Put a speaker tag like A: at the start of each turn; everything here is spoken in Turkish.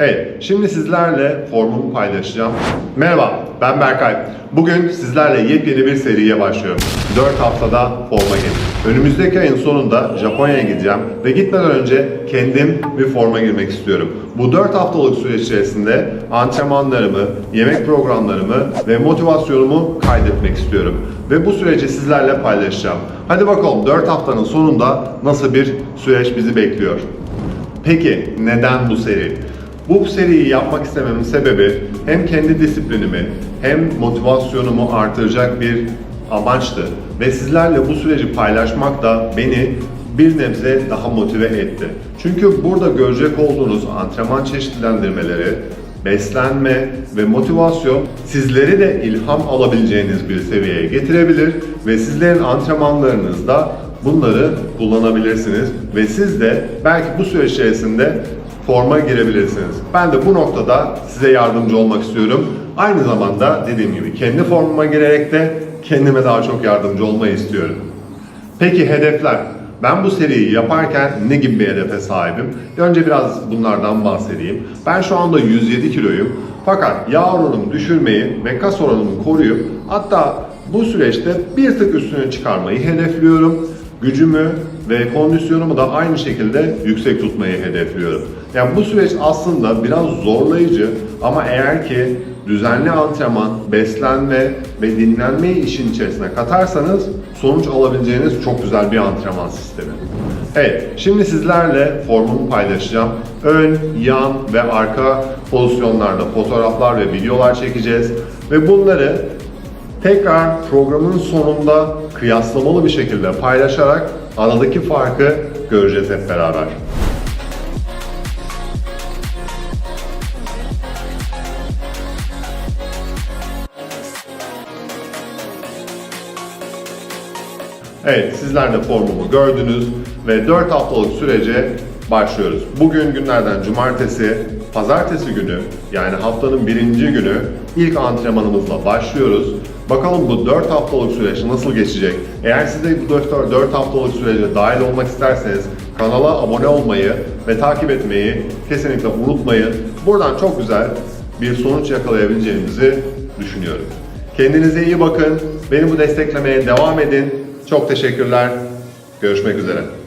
A: Evet, şimdi sizlerle formumu paylaşacağım. Merhaba, ben Berkay. Bugün sizlerle yepyeni bir seriye başlıyorum. 4 haftada forma giyim. Önümüzdeki ayın sonunda Japonya'ya gideceğim ve gitmeden önce kendim bir forma girmek istiyorum. Bu 4 haftalık süreç içerisinde antrenmanlarımı, yemek programlarımı ve motivasyonumu kaydetmek istiyorum. Ve bu süreci sizlerle paylaşacağım. Hadi bakalım 4 haftanın sonunda nasıl bir süreç bizi bekliyor. Peki neden bu seri? Bu seriyi yapmak istememin sebebi hem kendi disiplinimi hem motivasyonumu artıracak bir amaçtı. Ve sizlerle bu süreci paylaşmak da beni bir nebze daha motive etti. Çünkü burada görecek olduğunuz antrenman çeşitlendirmeleri, beslenme ve motivasyon sizleri de ilham alabileceğiniz bir seviyeye getirebilir ve sizlerin antrenmanlarınızda bunları kullanabilirsiniz ve siz de belki bu süreç içerisinde forma girebilirsiniz. Ben de bu noktada size yardımcı olmak istiyorum. Aynı zamanda dediğim gibi kendi formuma girerek de kendime daha çok yardımcı olmayı istiyorum. Peki hedefler? Ben bu seriyi yaparken ne gibi bir hedefe sahibim? Önce biraz bunlardan bahsedeyim. Ben şu anda 107 kiloyum. Fakat yağ oranımı düşürmeyi ve kas oranımı koruyup hatta bu süreçte bir tık üstüne çıkarmayı hedefliyorum. Gücümü ve kondisyonumu da aynı şekilde yüksek tutmayı hedefliyorum. Yani bu süreç aslında biraz zorlayıcı ama eğer ki düzenli antrenman, beslenme ve dinlenmeyi işin içerisine katarsanız sonuç alabileceğiniz çok güzel bir antrenman sistemi. Evet, şimdi sizlerle formumu paylaşacağım. Ön, yan ve arka pozisyonlarda fotoğraflar ve videolar çekeceğiz ve bunları tekrar programın sonunda kıyaslamalı bir şekilde paylaşarak aradaki farkı göreceğiz hep beraber. Evet, sizler de formumu gördünüz ve 4 haftalık sürece başlıyoruz. Bugün günlerden cumartesi, pazartesi günü yani haftanın birinci günü ilk antrenmanımızla başlıyoruz. Bakalım bu 4 haftalık süreç nasıl geçecek? Eğer siz de bu 4, 4 haftalık sürece dahil olmak isterseniz kanala abone olmayı ve takip etmeyi kesinlikle unutmayın. Buradan çok güzel bir sonuç yakalayabileceğimizi düşünüyorum. Kendinize iyi bakın. Beni bu desteklemeye devam edin. Çok teşekkürler. Görüşmek üzere.